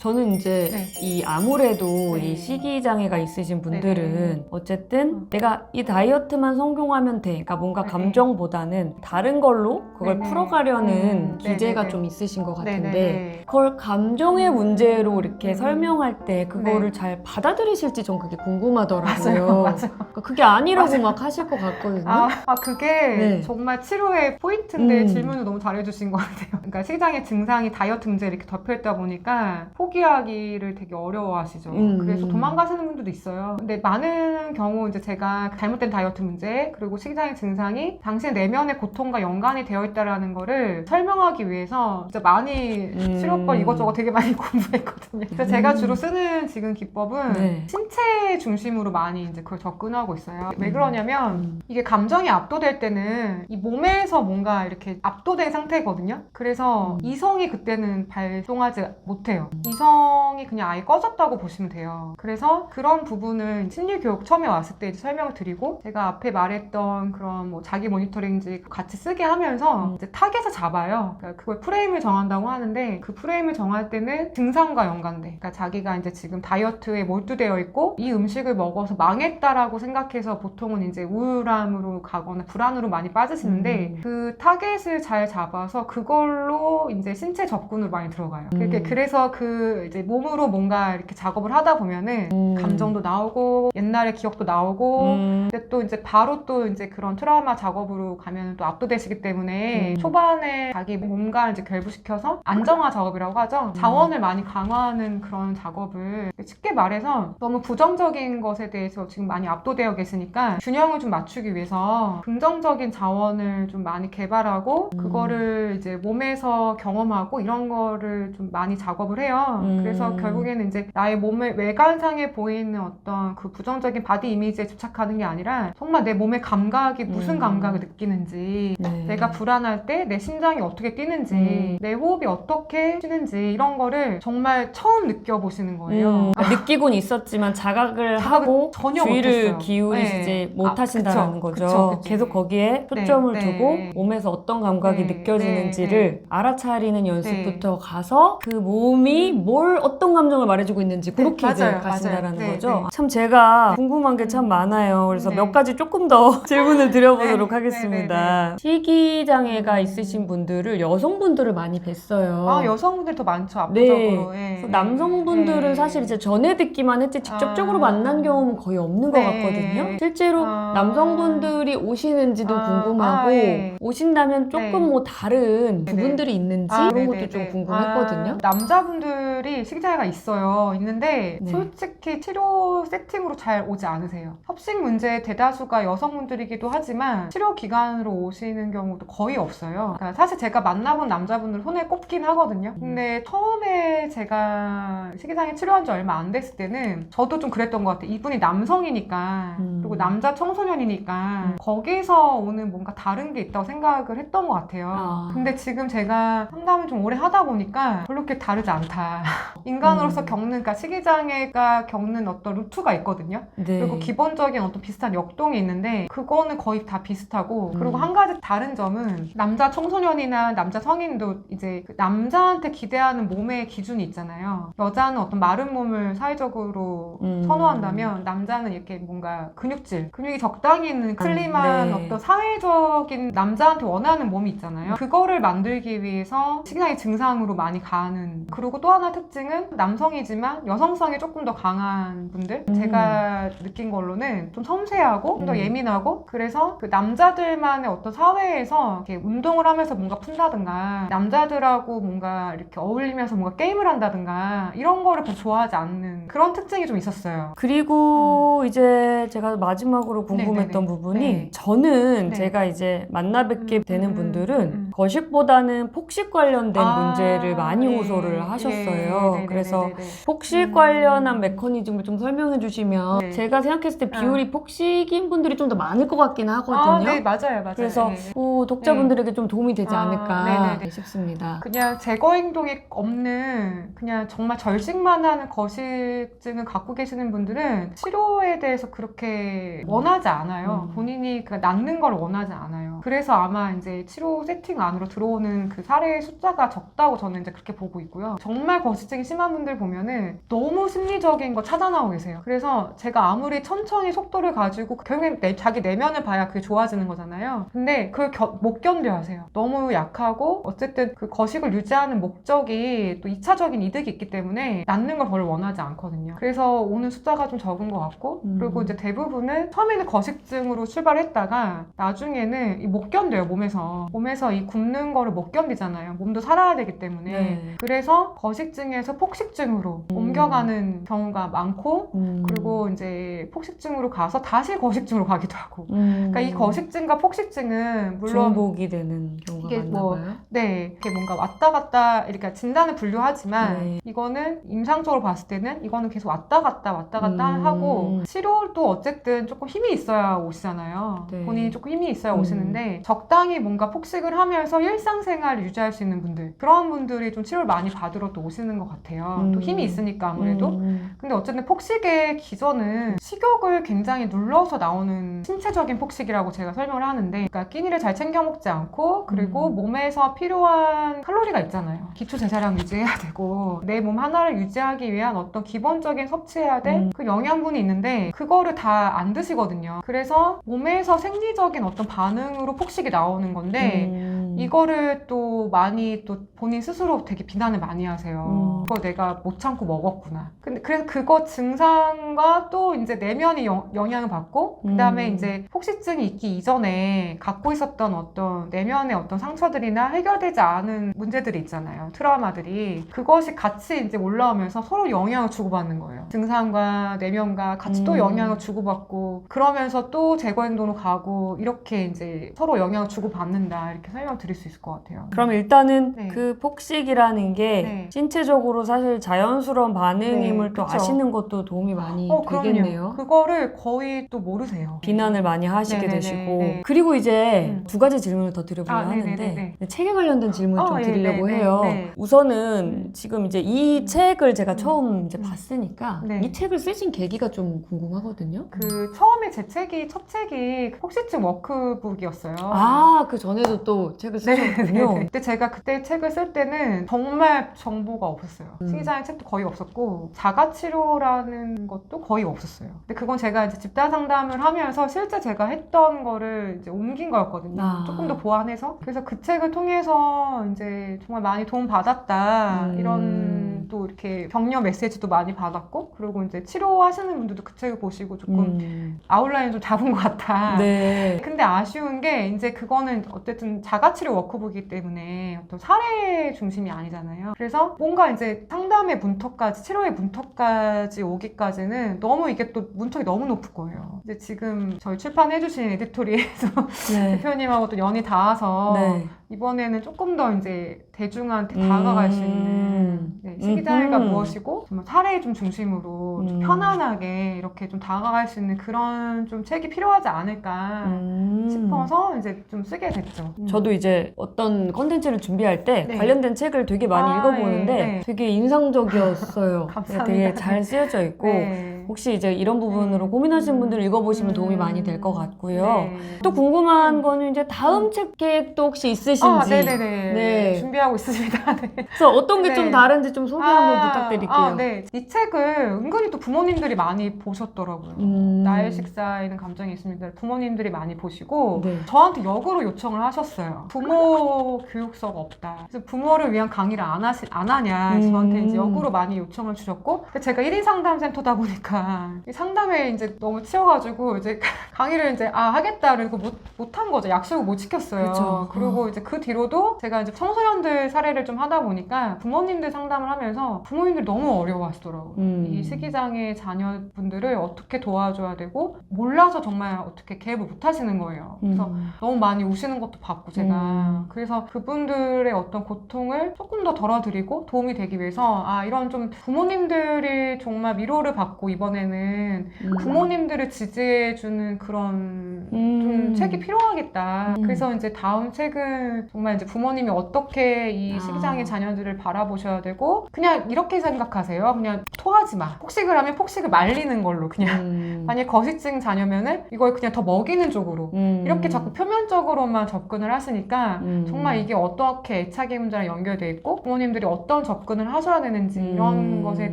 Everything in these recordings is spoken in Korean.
저는 이제 네. 이 아무래도 네. 이 식이 장애가 있으신 분들은 네. 어쨌든 음. 내가 이 다이어트만 성공하면 돼. 그러니까 뭔가 네. 감정보다는 다른 걸로 그걸 네네. 풀어가려는 음. 기제가 네네네. 좀 있으신 것 같은데 네네네. 그걸 감정의 음. 문제로 이렇게 음. 설명할 때 그거를 네. 잘 받아들이실지 전 그게 궁금하더라고요. 맞아요, 맞아요. 그러니까 그게 아니라고 막 하실 것 같거든요. 아, 아, 그게 네. 정말 치료의 포인트인데 음. 질문을 너무 잘해주신 것 같아요. 그러니까 식장의 증상이 다이어트 문제 이렇게 덮여 있다 보니까 포기하기를 되게 어려워하시죠. 음. 그래서 도망가시는 분들도 있어요. 근데 많은 경우 이제 제가 잘못된 다이어트 문제 그리고 식장의 증상이 당신 내면의 고통과 연관이 되어 있다라는 거를 설명하기 위해서 진짜 많이 음. 치료법 이것저것 되게 많이 공부했거든요. 그래서 제가 주로 쓰는 지금 기법은 네. 신체 중심으로 많이 이제 그걸 접근하고 있어요. 왜 음. 그러냐면 음. 이게 감정이 압도될 때는 이 몸에서 뭔가 이렇게 압도된 상태거든요. 그래서 음. 이성이 그때는 발동하지 못해요. 이성이 그냥 아예 꺼졌다고 보시면 돼요. 그래서 그런 부분을 심리 교육 처음에 왔을 때 이제 설명을 드리고 제가 앞에 말했던 그런 뭐 자기 모니터링지 같이 쓰게 하면서 음. 이제 타겟을 잡아요. 그러니까 그걸 프레임을 정한다고 하는데 그 프레임을 정할 때는 증상과 연관돼. 그러니까 자기가 이제 지금 다이어트에 몰두되어 있고 이 음식을 먹어서 망했다라고 생각해서 보통은 이제 우울함으로 가거나 불안으로 많이 빠지시는데 음. 그 타겟을 잘 잡아서 그걸로 이제 신체 접근으로 많이 들어가요. 음. 그래서 그 이제 몸으로 뭔가 이렇게 작업을 하다 보면은 음. 감정도 나오고 옛날의 기억도 나오고 음. 근데 또 이제 바로 또 이제 그런 트라우마 작업으로 가면 또 압도되시기 때문에 음. 초반에 자기 몸과 이제 결부시켜서 안정화 작업이라고 하죠. 음. 자원을 많이 강화하는 그런 작업을 쉽게 말해서 너무 부정적인 것에 대해서 지금 많이 압도되어 계시니까 균형을 좀 맞추기 위해서 긍정적인 자원을 좀 많이 개발하고 음. 그거를 이제 몸에서 경험하고 이런 거를 좀 많이 작업을 해요. 음. 그래서 결국에는 이제 나의 몸의 외관상에 보이는 어떤 그 부정적인 바디 이미지에 집착하는 게 아니라 정말 내 몸의 감각이 무슨 음. 감각을 느끼는지 네. 내가 불안할 때 내 심장이 어떻게 뛰는지 음. 내 호흡이 어떻게 쉬는지 이런 거를 정말 처음 느껴보시는 거예요. 음, 그러니까 느끼곤 있었지만 자각을 하고 전혀 주의를 못했어요. 기울이지 네. 못하신다라는 아, 거죠. 그쵸, 그쵸. 계속 거기에 네, 초점을 네. 두고 몸에서 어떤 감각이 네, 느껴지는지를 네, 알아차리는 연습부터 가서 그 몸이 뭘 어떤 감정을 말해주고 있는지 네, 그렇게 이제 맞아요, 가신다라는 맞아요. 네, 거죠. 네. 참 제가 궁금한 게 참 많아요. 그래서 네. 몇 가지 조금 더 질문을 드려보도록 네, 하겠습니다. 식이 장애가 있으신 분들을 여성분들을 많이 뵀어요. 아 여성분들 더 많죠 네. 압도적으로. 예. 그래서 남성분들은 네. 사실 이제 전에 듣기만 했지 직접적으로 아. 만난 경험은 거의 없는 것 네. 같거든요. 실제로 아. 남성분들이 오시는지도 아, 궁금하고 아, 네. 오신다면 조금 네. 뭐 다른. 부분들이 있는지 아, 그런 것도. 좀 궁금했거든요. 아, 남자분들 이 식장애가 있어요. 있는데 네. 솔직히 치료 세팅으로 잘 오지 않으세요. 협식 문제의 대다수가 여성분들이기도 하지만 치료 기간으로 오시는 경우도 거의 없어요. 그러니까 사실 제가 만나본 남자분들 손에 꼽긴 하거든요. 음. 근데 처음에 제가 식이장애 치료한 지 얼마 안 됐을 때는 저도 좀 그랬던 것 같아요. 이분이 남성이니까 음. 그리고 남자 청소년이니까 음. 거기서 오는 뭔가 다른 게 있다고 생각을 했던 것 같아요. 아. 근데 지금 제가 상담을 좀 오래 하다 보니까 별로 그렇게 다르지 않다. 인간으로서 음. 겪는, 그러니까 식이장애가 겪는 어떤 루트가 있거든요. 네. 그리고 기본적인 어떤 비슷한 역동이 있는데 그거는 거의 다 비슷하고 그리고 음. 한 가지 다른 점은 남자 청소년이나 남자 성인도 이제 그 남자한테 기대하는 몸의 기준이 있잖아요. 여자는 어떤 마른 몸을 사회적으로 음. 선호한다면 남자는 이렇게 뭔가 근육질, 근육이 적당히 있는 슬림한 네. 어떤 사회적인 남자한테 원하는 몸이 있잖아요. 그거를 만들기 위해서 식이장애 증상으로 많이 가는. 그리고 또 하나 특징은 남성이지만 여성성이 조금 더 강한 분들. 음. 제가 느낀 걸로는 좀 섬세하고 좀 더 음. 예민하고 그래서 그 남자들만의 어떤 사회에서 이렇게 운동을 하면서 뭔가 푼다든가 남자들하고 뭔가 이렇게 어울리면서 뭔가 게임을 한다든가 이런 거를 별로 좋아하지 않는 그런 특징이 좀 있었어요. 그리고 이제 제가 마지막으로 궁금했던 음. 네네네. 부분이 네. 저는 네. 제가 이제 만나 뵙게 음, 되는 음, 분들은 음. 거식보다는 폭식 관련된 아, 문제를 많이 네. 호소를 하셨어요. 예, 네네네네네. 그래서 폭식 음. 관련한 메커니즘을 좀 설명해 주시면 네. 제가 생각했을 때 비율이 폭식인 분들이 좀 더 많을 것 같긴 하거든요. 아, 네, 맞아요, 맞아요. 그래서 네. 어, 독자분들에게 좀 도움이 되지 아, 않을까 네네네. 싶습니다. 그냥 제거 행동이 없는 그냥 정말 절식만 하는 거식증을 갖고 계시는 분들은 치료에 대해서 그렇게 원하지 않아요. 음. 본인이 그 낫는 걸 원하지 않아요. 거예요. 그래서 아마 이제 치료 세팅 안으로 들어오는 그 사례의 숫자가 적다고 저는 이제 그렇게 보고 있고요. 정말 거시증이 심한 분들 보면은 너무 심리적인 거 찾아 나오고 계세요. 그래서 제가 아무리 천천히 속도를 가지고 결국엔 내- 자기 내면을 봐야 그게 좋아지는 거잖아요. 근데 그걸 겨- 못 견뎌 하세요. 너무 약하고 어쨌든 그 거식을 유지하는 목적이 또 2차적인 이득이 있기 때문에 낫는 걸 별로 원하지 않거든요. 그래서 오는 숫자가 좀 적은 것 같고 음. 그리고 이제 대부분은 처음에는 거식증으로 출발했다가 나중에는 이못 견뎌요 몸에서 몸에서 이 굶는 거를 못 견디잖아요. 몸도 살아야 되기 때문에 네. 그래서 거식증 에서 폭식증으로 음. 옮겨가는 경우가 많고 음. 그리고 이제 폭식증으로 가서 다시 거식증으로 가기도 하고 음. 그러니까 이 거식증과 폭식증은 물론 중복이 되는 경우가 이게 많나 뭐 봐요. 네, 이렇게 뭔가 왔다 갔다 이렇게 진단을 분류하지만 네. 이거는 임상적으로 봤을 때는 이거는 계속 왔다 갔다 왔다 갔다 음. 하고 치료도 어쨌든 조금 힘이 있어야 오시잖아요. 네. 본인이 조금 힘이 있어야 음. 오시는데 적당히 뭔가 폭식을 하면서 일상생활을 유지할 수 있는 분들 그런 분들이 좀 치료를 많이 받으러 또 오시는 것 같아요. 음. 또 힘이 있으니까 아무래도 음. 근데 어쨌든 폭식의 기전은 식욕을 굉장히 눌러서 나오는 신체적인 폭식이라고 제가 설명을 하는데 그러니까 끼니를 잘 챙겨 먹지 않고 그리고 음. 몸에서 필요한 칼로리가 있잖아요 기초 대사량 유지해야 되고 내 몸 하나를 유지하기 위한 어떤 기본적인 섭취해야 될 음. 그 영양분이 있는데 그거를 다 안 드시거든요 그래서 몸에서 생리적인 어떤 반응으로 폭식이 나오는 건데 음. 이거를 또 많이 또 본인 스스로 되게 비난을 많이 하세요. 음. 그거 내가 못 참고 먹었구나. 근데 그래서 그거 증상과 또 이제 내면이 영, 영향을 받고 그다음에 음. 이제 폭식증이 있기 이전에 갖고 있었던 어떤 내면의 어떤 상처들이나 해결되지 않은 문제들이 있잖아요. 트라우마들이 그것이 같이 이제 올라오면서 서로 영향을 주고받는 거예요. 증상과 내면과 같이 또 음. 영향을 주고받고 그러면서 또 제거 행동으로 가고 이렇게 이제 서로 영향을 주고받는다 이렇게 설명드 릴 수 있을 것 같아요. 그럼 일단은 네. 그 폭식이라는 게 네. 신체적으로 사실 자연스러운 반응임을 네, 또 그쵸. 아시는 것도 도움이 많이 어, 되겠네요. 그거를 거의 또 모르세요. 비난을 많이 하시게 네네네, 되시고 네. 그리고 이제 음. 두 가지 질문을 더 드려보려 아, 하는데 네네네네. 책에 관련된 질문 어, 좀 예, 드리려고 네, 네, 해요. 네. 우선은 음. 지금 이제 이 책을 제가 처음 이제 음. 봤으니까 네. 이 책을 쓰신 계기가 좀 궁금하거든요. 그 처음에 제 책이 첫 책이 폭식증 워크북이었어요. 아, 그 전에도 또 책을 쓰셨군요. 네네네. 근데 제가 그때 책을 쓸 때는 정말 정보가 없었어요. 음. 식이장애 책도 거의 없었고 자가치료라는 것도 거의 없었어요. 근데 그건 제가 이제 집단 상담을 하면서 실제 제가 했던 거를 이제 옮긴 거였거든요. 아. 조금 더 보완해서. 그래서 그 책을 통해서 이제 정말 많이 도움 받았다. 음. 이런 또 이렇게 격려 메시지도 많이 받았고 그리고 이제 치료하시는 분들도 그 책을 보시고 조금 음. 아웃라인 좀 잡은 것 같아. 네. 근데 아쉬운 게 이제 그거는 어쨌든 자가치료 워크북이기 때문에 어떤 사례 중심이 아니잖아요. 그래서 뭔가 이제 상담의 문턱까지 치료의 문턱까지 오기까지는 너무 이게 또 문턱이 너무 높을 거예요. 이제 지금 저희 출판해주신 에디토리에서 네. 대표님하고 또 연이 닿아서 네. 이번에는 조금 더 이제 대중한테 다가갈 수 있는 음. 네, 음흠. 무엇이고 정말 사례 좀 중심으로 좀 음. 편안하게 이렇게 좀 다가갈 수 있는 그런 좀 책이 필요하지 않을까 음. 싶어서 이제 좀 쓰게 됐죠. 음. 저도 이제 어떤 컨텐츠를 준비할 때 네. 관련된 책을 되게 많이 아, 읽어보는데 네, 네. 되게 인상적이었어요. 감사합니다. 되게 잘 쓰여져 있고 네. 혹시 이제 이런 부분으로 네. 고민하시는 음. 분들 읽어보시면 도움이 음. 많이 될 것 같고요. 네. 또 궁금한 음. 거는 이제 다음 책 계획도 혹시 있으신지 아, 네네네. 네. 준비하고 있습니다. 네. 그래서 어떤 게좀 네. 다른지 좀 소개 한번 아, 부탁드릴게요. 아, 네. 이 책을 은근히 또 부모님들이 많이 보셨더라고요. 음. 나의 식사에는 감정이 있습니다. 부모님들이 많이 보시고 네. 저한테 역으로 요청을 하셨어요. 부모 교육서가 없다. 그래서 부모를 위한 강의를 안, 하시, 안 하냐. 음. 저한테 이제 역으로 많이 요청을 주셨고 제가 1인 상담 센터다 보니까 이 상담에 이제 너무 치여가지고 이제 강의를 이제 아 하겠다 그리고 못, 못한 거죠. 약속을 못 지켰어요. 그쵸. 리고 이제 그 뒤로도 제가 이제 청소년들 사례를 좀 하다 보니까 부모님들 상담을 하면서 부모님들이 너무 어려워하시더라고요. 음. 이 식이장애 자녀분들을 어떻게 도와줘야 되고 몰라서 정말 어떻게 개입을 못 하시는 거예요. 그래서 음. 너무 많이 우시는 것도 봤고 제가 음. 그래서 그분들의 어떤 고통을 조금 더 덜어드리고 도움이 되기 위해서 아 이런 좀 부모님들이 정말 위로를 받고 이번 에는 음. 부모님들을 지지해주는 그런 음. 음, 책이 필요하겠다. 음. 그래서 이제 다음 책은 정말 이제 부모님이 어떻게 이 아. 식장의 자녀들을 바라보셔야 되고 그냥 이렇게 생각하세요. 그냥 토하지 마. 폭식을 하면 폭식을 말리는 걸로 그냥 음. 만약 거식증 자녀면은 이걸 그냥 더 먹이는 쪽으로 음. 이렇게 자꾸 표면적으로만 접근을 하시니까 음. 정말 이게 어떻게 애착의 문제랑 연결돼 있고 부모님들이 어떤 접근을 하셔야 되는지 이런 음. 것에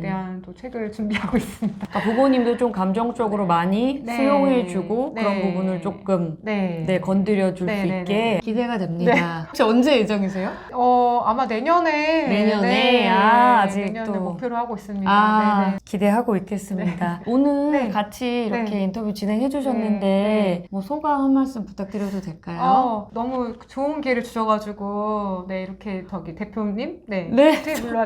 대한 또 책을 준비하고 있습니다. 그러니까 부모님도 좀 감정적으로 많이 네. 수용해주고 네. 그런 부분을 조금 네. 네, 건드려줄 네, 수 네, 있게 네. 기대가 됩니다. 혹시 언제 예정이세요? 어 아마 내년에 내년에? 네, 아, 아직 내년을 또. 목표로 하고 있습니다. 아, 네 네. 기대하고 있겠습니다. 오늘 네. 같이 이렇게 네. 인터뷰 진행해 주셨는데 네, 뭐 소감 한 말씀 부탁드려도 될까요? 어, 너무 좋은 기회를 주셔가지고 네 이렇게 저기 대표님 네, 네.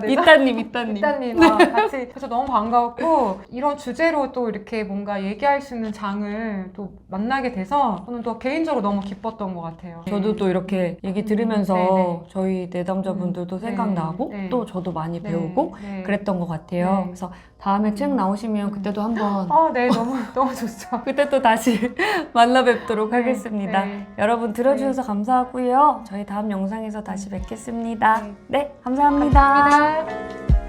이따님, 이따님. 이따님 아, 같이 그래서 너무 반가웠고 이런 주제로 또 이렇게 뭔가 얘기할 수 있는 장을 또 만나게 돼서 저는 또 개인적으로 너무 기뻤던 것 같아요. 저도 또 이렇게 얘기 들으면서 음, 네네. 저희 내담자분들도 음, 생각나고 네, 네. 또 저도 많이 네, 배우고 네. 그랬던 것 같아요. 네. 그래서 다음에 책 나오시면 그때도 한번 아, 네, 너무 너무 좋죠. 그때 또 다시 만나 뵙도록 네, 하겠습니다. 네. 여러분 들어주셔서 감사하고요. 저희 다음 영상에서 다시 뵙겠습니다. 네. 네, 감사합니다. 감사합니다.